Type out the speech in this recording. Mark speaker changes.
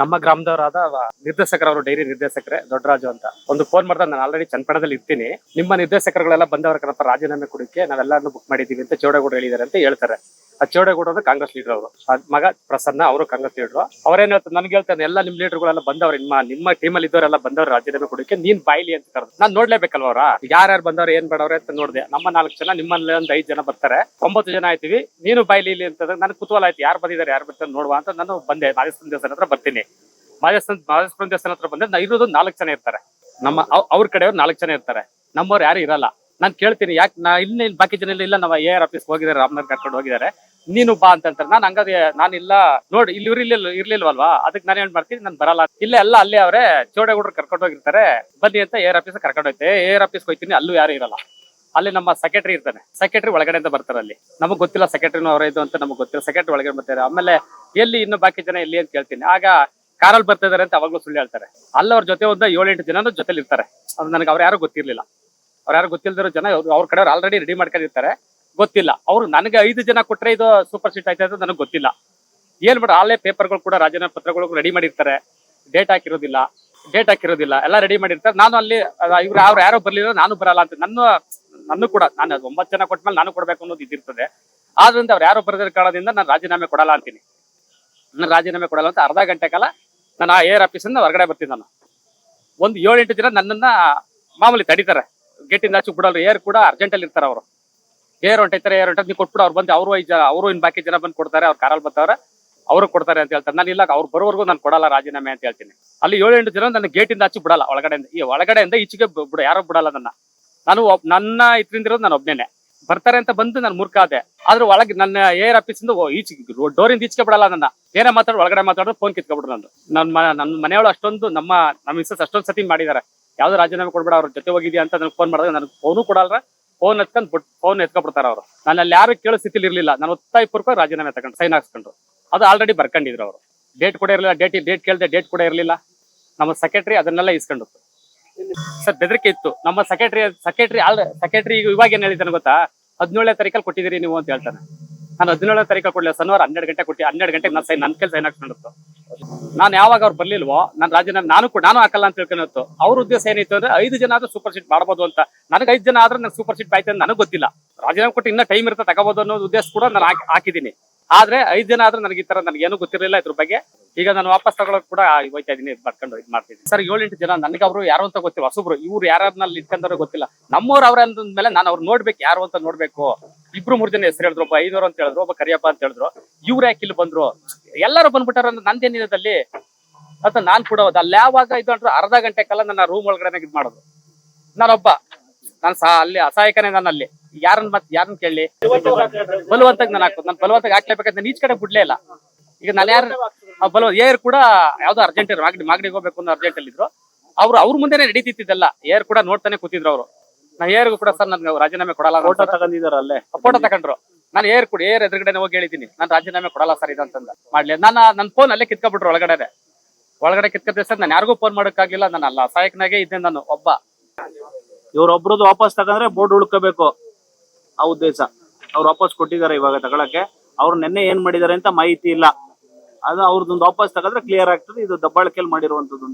Speaker 1: ನಮ್ಮ ಗ್ರಾಮದವರಾದ ನಿರ್ದೇಶಕರವರು, ಡೈರಿ ನಿರ್ದೇಶಕರೇ, ದೊಡ್ಡರಾಜು ಅಂತ. ಒಂದು ಫೋನ್ ಮಾಡಿದ ನಾನು ಆಲ್ರೆಡಿ ಚನ್ನಪಣದಲ್ಲಿ ಇರ್ತೀನಿ. ನಿಮ್ಮ ನಿರ್ದೇಶಕರುಗಳೆಲ್ಲ ಬಂದವರ ಕನಪ ರಾಜೀನಾಮೆ ಕೊಡಕ್ಕೆ ನಾವೆಲ್ಲಾರನ್ನು ಬುಕ್ ಮಾಡಿದೀವಿ ಅಂತ ಚೌಡೇಗೌಡ ಹೇಳಿದ್ದಾರೆ ಅಂತ ಹೇಳ್ತಾರೆ. ಆ ಚೌಡೇಗೌಡ ಅಂದ್ರೆ ಕಾಂಗ್ರೆಸ್ ಲೀಡರ್ ಅವರು. ಮಗ ಪ್ರಸನ್ನ, ಅವರು ಕಾಂಗ್ರೆಸ್ ಲೀಡರ್ ಅವ್ರೇನ್ ಹೇಳ್ತಾರೆ? ನನ್ಗೆ ಹೇಳ್ತಾರೆ, ಎಲ್ಲ ನಿಮ್ ಲೀಡರ್ಗಳೆಲ್ಲ ಬಂದವ್ರು, ನಿಮ್ಮ ನಿಮ್ಮ ಟೀಮ್ ಅಲ್ಲಿ ಇದ್ದವರೆಲ್ಲ ಬಂದವ್ರು ರಾಜೀನಾಮೆ ಕೊಡಕ್ಕೆ ನೀನ್ ಬಾಯ್ಲಿ ಅಂತ ಕರೆದು ನಾನು ನೋಡ್ಲೇಬೇಕಲ್ವ ಯಾರ್ ಯಾರ್ಯಾರು ಬಂದವ್ರು, ಏನ್ ಬೇಡವ್ರೆ ಅಂತ ನೋಡಿದೆ. ನಮ್ಮ ನಾಲ್ಕು ಜನ, ನಿಮ್ಮಲ್ಲಿ ಒಂದು ಐದು ಜನ ಬರ್ತಾರೆ. ಒಂಬತ್ತು ಜನ ಆಯ್ತೀವಿ. ನೀನು ಬಾಯ್ಲಿ ಇಲ್ಲಿ ಅಂತ ನನಗೆ ಕುತೂಹಲ ಆಯ್ತು. ಯಾರು ಬಂದಿದ್ದಾರೆ, ಯಾರು ಬರ್ತಾರೆ ನೋಡುವ ಅಂತ ನಾನು ಬಂದೆ. ನಾಲ್ಕು ದೇವಸ್ಥಾನ ಹತ್ರ ಬರ್ತೀನಿ. ಮಾದೇಶ್ವರ ಮಾದೇಶ್ವರ ದೇವಸ್ಥಾನ ಹತ್ರ ಬಂದ್ರೆ ಇರೋದು ನಾಲ್ಕು ಜನ ಇರ್ತಾರೆ. ನಮ್ಮ ಅವ್- ಅವ್ರ ಕಡೆಯವ್ರು ನಾಲ್ಕು ಜನ ಇರ್ತಾರೆ. ನಮ್ಮವ್ರು ಯಾರು ಇರಲ್ಲ. ನಾನು ಕೇಳ್ತೀನಿ, ಯಾಕೆ ನಾ ಇಲ್ಲಿ ಬಾಕಿ ಜನ ಇಲ್ಲ ನಾವು ಎ ಆರ್ ಆಫೀಸ್ ಹೋಗಿದ್ದಾರೆ, ರಾಮನಗರ್ ಕರ್ಕೊಂಡು ಹೋಗಿದ್ದಾರೆ. ನೀನು ಬಾ ಅಂತ ಅಂತಾರೆ ನಾನು ಹಂಗಾದ್ರೆ ನಾನಿಲ್ಲ ನೋಡಿ, ಇಲ್ಲಿ ಇರ್ಲಿಲ್ಲ ಇರ್ಲಿಲ್ವಲ್ವಾ? ಅದಕ್ಕೆ ನಾನು ಏನ್ ಮಾಡ್ತೀನಿ, ನಾನು ಬರಲ್ಲ. ಇಲ್ಲ ಎಲ್ಲ ಅಲ್ಲೇ ಅವರೇ, ಚೌಡೇಗೌಡರು ಕರ್ಕೊಂಡು ಹೋಗಿರ್ತಾರೆ. ಬನ್ನಿ ಅಂತ ಏರ್ ಆಫೀಸ್ ಕರ್ಕೊಂಡು ಹೋಗ್ತೆ ಏರ್ ಆಫೀಸ್ ಹೋಗ್ತೀನಿ ಅಲ್ಲೂ ಯಾರು ಇರಲ್ಲ. ಅಲ್ಲಿ ನಮ್ಮ ಸೆಕ್ರೆಟರಿ ಇರ್ತಾನೆ. ಸೆಕ್ರೆಟರಿ ಅಂತ ಬರ್ತಾರೆ ಅಲ್ಲಿ. ನಮಗೆ ಗೊತ್ತಿಲ್ಲ ಸೆಕ್ರೆಟರಿನೂ ಅವರ ಇದು ಅಂತ ನಮಗೆ ಗೊತ್ತಿಲ್ಲ. ಸೆಕ್ರೆಟರಿ ಒಳಗಡೆ ಬರ್ತಾರೆ. ಆಮೇಲೆ ಎಲ್ಲಿ ಇನ್ನು ಬಾಕಿ ಜನ ಎಲ್ಲಿ ಅಂತ ಕೇಳ್ತೀನಿ. ಆಗ ಕಾರಲ್ಲಿ ಬರ್ತಿದ್ದಾರೆ ಅಂತ ಅವಾಗ್ಲೂ ಸುಳ್ಳು ಹೇಳ್ತಾರೆ. ಅಲ್ಲಿ ಅವ್ರ ಜೊತೆ ಒಂದು ಏಳೆಂಟು ಜನ ಜೊತೆಲಿ ಇರ್ತಾರೆ. ಅದು ನನಗೆ ಅವ್ರು ಯಾರು ಗೊತ್ತಿರ್ಲಿಲ್ಲ. ಅವ್ರು ಯಾರು ಗೊತ್ತಿಲ್ದಿರೋ ಜನ ಅವ್ರು- ಅವ್ರ ಕಡೆ ಆಲ್ರೆಡಿ ರೆಡಿ ಮಾಡ್ಕೊಂಡಿರ್ತಾರೆ. ಗೊತ್ತಿಲ್ಲ. ಅವ್ರು ನನಗೆ ಐದು ಜನ ಕೊಟ್ರೆ ಇದು ಸೂಪರ್ ಸೀಟ್ ಆಯ್ತಾ ಅಂತ ನನಗೆ ಗೊತ್ತಿಲ್ಲ. ಏನ್ ಬಿಡ ಆಲೇ ಪೇಪರ್ಗಳು ಕೂಡ ರಾಜೀನಾಮೆ ಪತ್ರಗಳು ರೆಡಿ ಮಾಡಿರ್ತಾರೆ. ಡೇಟ್ ಹಾಕಿರೋದಿಲ್ಲ. ಡೇಟ್ ಹಾಕಿರೋದಿಲ್ಲ. ಎಲ್ಲ ರೆಡಿ ಮಾಡಿರ್ತಾರೆ. ನಾನು ಅಲ್ಲಿ ಇವ್ರು ಅವ್ರು ಯಾರೋ ಬರ್ಲಿಲ್ಲ, ನಾನು ಬರಲ್ಲ ಅಂತ ನನ್ನ ನನ್ನ ಕೂಡ, ನಾನು ಅದು ಒಂಬತ್ತು ಜನ ಕೊಟ್ಮೇಲೆ ನಾನು ಕೊಡಬೇಕು ಅನ್ನೋದು ಇದಿರ್ತದೆ ಆದ್ರಿಂದ ಅವ್ರು ಯಾರು ಬರದಿರೋ ಕಾರಣದಿಂದ ನಾನು ರಾಜೀನಾಮೆ ಕೊಡಲ್ಲ ಅಂತೀನಿ. ನಾನು ರಾಜೀನಾಮೆ ಕೊಡಲ್ಲ ಅಂತ ಅರ್ಧ ಗಂಟೆ ಕಾಲ ನಾನು ಆ ಏರ್ ಆಫೀಸಿಂದ ಹೊರಗಡೆ ಬರ್ತೀನಿ ನಾನು ಒಂದು ಏಳೆಂಟು ದಿನ ನನ್ನನ್ನ ಮಾಮೂಲಿ ತಡಿತಾರೆ. ಗೇಟಿಂದ ಆಚೆ ಬಿಡೋರು ಏರ್ ಕೂಡ ಅರ್ಜೆಂಟಲ್ಲಿ ಇರ್ತಾರೆ ಅವರು. ಏರ್ ಹೊಂಟೈತಾರೆ ಏರ್ ಹೊಂಟೈತೆ ನೀವು ಕೊಟ್ಬಿಡು, ಅವ್ರು ಬಂದು, ಅವರು ಐದು ಅವರು ಇನ್ನು ಬಾಕಿ ಜನ ಬಂದು ಕೊಡ್ತಾರೆ, ಅವ್ರು ಕಾರಲ್ಲಿ ಬರ್ತಾರೆ ಅವರು ಕೊಡ್ತಾರೆ ಅಂತ ಹೇಳ್ತಾರೆ. ನಾನು ಇಲ್ಲ, ಅವ್ರು ಬರೋವರೆಗೂ ನಾನು ಕೊಡಲ್ಲ ರಾಜೀನಾಮೆ ಅಂತ ಹೇಳ್ತೀನಿ. ಅಲ್ಲಿ ಏಳೆಂಟು ಜನ ನನ್ನ ಗೇಟಿಂದ ಆಚೆ ಬಿಡಲ್ಲ, ಒಳಗಡೆಯಿಂದ. ಈ ಒಳಗಡೆಯಿಂದ ಈಚೆಗೆ ಬಿಡ, ಯಾರೋ ಬಿಡಲ್ಲ ನನ್ನ. ನಾನು ನನ್ನ ಇದ್ರಿಂದಿರೋದು ನಾನು ಒಬ್ನೇನೆ. ಬರ್ತಾರೆ ಅಂತ ಬಂದು ನಾನು ಮೂರ್ಖ ಆದೆ. ಆದ್ರೆ ಒಳಗೆ ನನ್ನ ಏರ್ ಆಫೀಸಿಂದ ಈಚೆ ಡೋರಿಂದ ಈಚೆಗೆ ಬಿಡಲ್ಲ ನನ್ನ. ಏನೇ ಮಾತಾಡ್ ಒಳಗಡೆ ಮಾತಾಡೋದು ಫೋನ್ ಕಿತ್ಕೊಬಿಡ್ರು ನಾನು ನನ್ನ ನನ್ನ ಮನೆಯವಳು ಅಷ್ಟೊಂದು ನಮ್ಮ ನಮ್ಮ ಮಿಸ್ಸಸ್ ಅಷ್ಟೊಂದು ಸತಿ ಮಾಡಿದ್ದಾರೆ ಯಾವ್ದು ರಾಜೀನಾಮೆ ಕೊಡ್ಬೇಡ, ಅವ್ರ ಜೊತೆ ಹೋಗಿದ್ಯಾ ಅಂತ ನನಗೆ ಫೋನ್ ಮಾಡಿದಾಗ ನನಗೆ ಫೋನು ಕೊಡಲ್ಲ ಫೋನ್ ಎತ್ಕೊಂಡ್ ಬಿಟ್ ಫೋನ್ ಎತ್ಕೊಬಿಡ್ತಾರೆ ಅವರು. ನಾನು ಅಲ್ಲಿ ಯಾರು ಕೇಳೋ ಸ್ಥಿತಿಲಿ ಇರ್ಲಿಲ್ಲ. ನಾನು ಒತ್ತಾಯ ಪೂರ್ವಕ ರಾಜೀನಾಮೆ ತಗೊಂಡು ಸೈನ್ ಹಾಕ್ಸ್ಕೊಂಡ್ರು. ಅದು ಆಲ್ರೆಡಿ ಬರ್ಕೊಂಡಿದ್ರು ಅವರು. ಡೇಟ್ ಕೂಡ ಇರಲಿಲ್ಲ. ಡೇಟ್ ಡೇಟ್ ಕೇಳಿದೆ ಡೇಟ್ ಕೂಡ ಇರಲಿಲ್ಲ. ನಮ್ಮ ಸೆಕ್ರೆಟರಿ ಅದನ್ನೆಲ್ಲ ಇಸ್ಕೊಂಡು ಸರ್, ಬೆದರಿಕೆ ಇತ್ತು. ನಮ್ಮ ಸೆಕ್ರೆಟರಿ ಸೆಕ್ರೆಟರಿ ಆಲ್ ಸೆಕ್ರೆಟರಿ ಇವಾಗ ಏನ್ ಹೇಳಿದ್ದಾನೆ ಗೊತ್ತಾ? ಹದಿನೇಳನೇ ತಾರೀಕಲ್ಲಿ ಕೊಟ್ಟಿದ್ದೀರಿ ನೀವು ಅಂತ ಹೇಳ್ತಾನೆ. ನಾನು ಹದಿನೇಳನೇ ತಾರೀಕಲ್ಲಿ ಕೊಡ್ಲಿಲ್ಲ. ಶನಿವಾರ ಹನ್ನೆರಡು ಗಂಟೆ ಕೊಟ್ಟಿ ಹನ್ನೆರಡು ಗಂಟೆಗೆ ನನ್ನ ಸೈನ್ ನನ್ನ ಕೆಲಸ ಸೈನ್ ನಾನು ಯಾವಾಗ ಅವ್ರು ಬರ್ಲಿಲ್ವೋ, ನಾನು ರಾಜೀನಾಮೆ ನಾನು ಕೂಡ ನಾನು ಹಾಕಲ್ಲ ಅಂತ ತಿಳ್ಕೊಂಡಿತ್ತು ಅವ್ರ ಉದ್ದೇಶ ಏನಿತ್ತು ಅಂದ್ರೆ ಐದು ಜನ ಆದ್ರೂ ಸೂಪರ್ ಸೀಟ್ ಮಾಡಬಹುದು ಅಂತ. ನನಗೆ ಐದು ಜನ ಆದ್ರೆ ನಂಗೆ ಸೂಪರ್ ಸೀಟ್ ಆಯ್ತು ಅಂತ ನನಗೆ ಗೊತ್ತಿಲ್ಲ. ರಾಜೀನಾಮೆ ಕೊಟ್ಟು ಇನ್ನೂ ಟೈಮ್ ಇರುತ್ತೆ ತಗೋಬಹುದು ಅನ್ನೋ ಉದ್ದೇಶ ಕೂಡ ನಾನು ಹಾಕಿ ಹಾಕಿದ್ದೀನಿ. ಆದ್ರೆ ಐದ್ ದಿನ ಆದ್ರೆ ನನಗೆ ಈ ತರ ನನಗೆ ಏನೂ ಗೊತ್ತಿರಲಿಲ್ಲ ಇದ್ರ ಬಗ್ಗೆ. ಈಗ ನಾನು ವಾಪಸ್ ತಗೊಳಕ್ ಕೂಡ ಹೋಯ್ತಾ ಇದೀನಿ ಬರ್ಕೊಂಡು ಇದು ಮಾಡ್ತಿದ್ದೀನಿ ಸರ್ ಏಳೆಂಟು ಜನ ನನಗೆ ಅವರು ಯಾರು ಅಂತ ಗೊತ್ತಿಲ್ಲ. ಹೊಸಬ್ರು, ಇವ್ರು ಯಾರನ್ನ ಅಲ್ಲಿ ಇಟ್ಕೊಂಡವ್ರು ಗೊತ್ತಿಲ್ಲ. ನಮ್ಮವ್ರು ಅವ್ರ ಅಂದ್ಮೇಲೆ ನಾನು ಅವ್ರು ನೋಡ್ಬೇಕು, ಯಾರು ಅಂತ ನೋಡ್ಬೇಕು. ಇಬ್ರು ಮೂರ್ ಜನ ಹೆಸರು ಹೇಳಿದ್ರು, ಒಬ್ಬ ಐನೂರು ಅಂತ ಹೇಳಿದ್ರು, ಒಬ್ಬ ಕರಿಯಪ್ಪ ಅಂತ ಹೇಳಿದ್ರು. ಇವ್ರು ಯಾಕೆ ಇಲ್ಲಿ ಬಂದ್ರು? ಎಲ್ಲರೂ ಬಂದ್ಬಿಟ್ಟಾರ ಅಲ್ಲಿ ಅಂತ ನಾನ್ ಕೂಡ ಹೋದ ಅಲ್ಲಿ ಯಾವಾಗ ಇದು ಅಂದ್ರೆ ಅರ್ಧ ಗಂಟೆ ಕಾಲ ನನ್ನ ರೂಮ್ ಒಳಗಡೆ ಇದು ಮಾಡೋದು. ನಾನೊಬ್ಬ. ನಾನು ಸಹ ಅಲ್ಲಿ ಅಸಹಾಯಕನೇ ನಾನು ಅಲ್ಲಿ. ಯಾರನ್ನ ಮತ್ ಯಾರನ್ನ ಕೇಳಿ? ಬಲವಂತಾಗ ನಾನು ಹಾಕೋದು ನಾನು ಬಲವಂತಾಗ ಹಾಕ್ಲೇಬೇಕಂತ ಈಚ್ ಕಡೆ ಬಿಡ್ಲೇ ಇಲ್ಲ. ಈಗ ನಾನು ಯಾರು ಬಲವ ಏರ್ ಕೂಡ ಯಾವ್ದೋ ಅರ್ಜೆಂಟ್ ಮಾಗಡಿ ಮಾಗಡಿಗೆ ಹೋಗ್ಬೇಕು ಅಂತ ಅರ್ಜೆಂಟ್ ಅಲ್ಲಿ ಇದ್ರು. ಅವ್ರು ಅವ್ರ ಮುಂದೆನೆ ನಡೀತಿದ್ದಲ್ಲ ಏರ್ ಕೂಡ ನೋಡ್ತಾನೆ ಕೂತಿದ್ರು ಅವರು. ನಾ ಏರ್ಗೂ ಕೂಡ ಸರ್ ನನ್ಗೆ ರಾಜೀನಾಮೆ ಕೊಡಲ್ಲ
Speaker 2: ಫೋಟೋ ತಗೊಂಡಿದಾರ ಅಲ್ಲೇ.
Speaker 1: ಫೋಟೋ ತಗೊಂಡ್ರು. ನಾನು ಏರ್ ಕೂಡ ಏರ್ ಎದುರುಗಡೆ ಹೋಗಿ ಹೇಳಿದ್ದೀನಿ. ನಾನು ರಾಜೀನಾಮೆ ಕೊಡಲ್ಲ ಸರ್ ಇದಂತಂದ. ಮಾಡ್ಲಿ. ನಾನು ನನ್ನ ಫೋನ್ ಅಲ್ಲೇ ಕಿತ್ಕೊಬಿಟ್ರು ಒಳಗಡೆ ಒಳಗಡೆ ಕಿತ್ಕೊತೀವಿ ಸರ್ ನಾನು ಯಾರಿಗೂ ಫೋನ್ ಮಾಡೋಕ್ಕಾಗಿಲ್ಲ ನಾನು ಅಲ್ಲ. ಸಹಾಯಕನಾಗೆ ಇದ್ದೆ ನಾನು ಒಬ್ಬ.
Speaker 2: ಇವ್ರೊಬ್ರದ್ದು ವಾಪಸ್ ತಗೊಂಡ್ರೆ ಬೋರ್ಡ್ ಉಳ್ಕೋಬೇಕು ಆ ಉದ್ದೇಶ. ಅವ್ರು ವಾಪಸ್ ಕೊಟ್ಟಿದ್ದಾರೆ ಇವಾಗ ತಗೊಳಕ್ಕೆ. ಅವ್ರು ನಿನ್ನೆ ಏನ್ ಮಾಡಿದ್ದಾರೆ ಅಂತ ಮಾಹಿತಿ ಇಲ್ಲ. ಅದು ಅವ್ರದ್ದೊಂದು ವಾಪಸ್ ತಗೊಂಡ್ರೆ ಕ್ಲಿಯರ್ ಆಗ್ತದೆ. ಇದು ದಬ್ಬಾಳಿಕೆಯಲ್ಲಿ ಮಾಡಿರುವಂತದ್ದು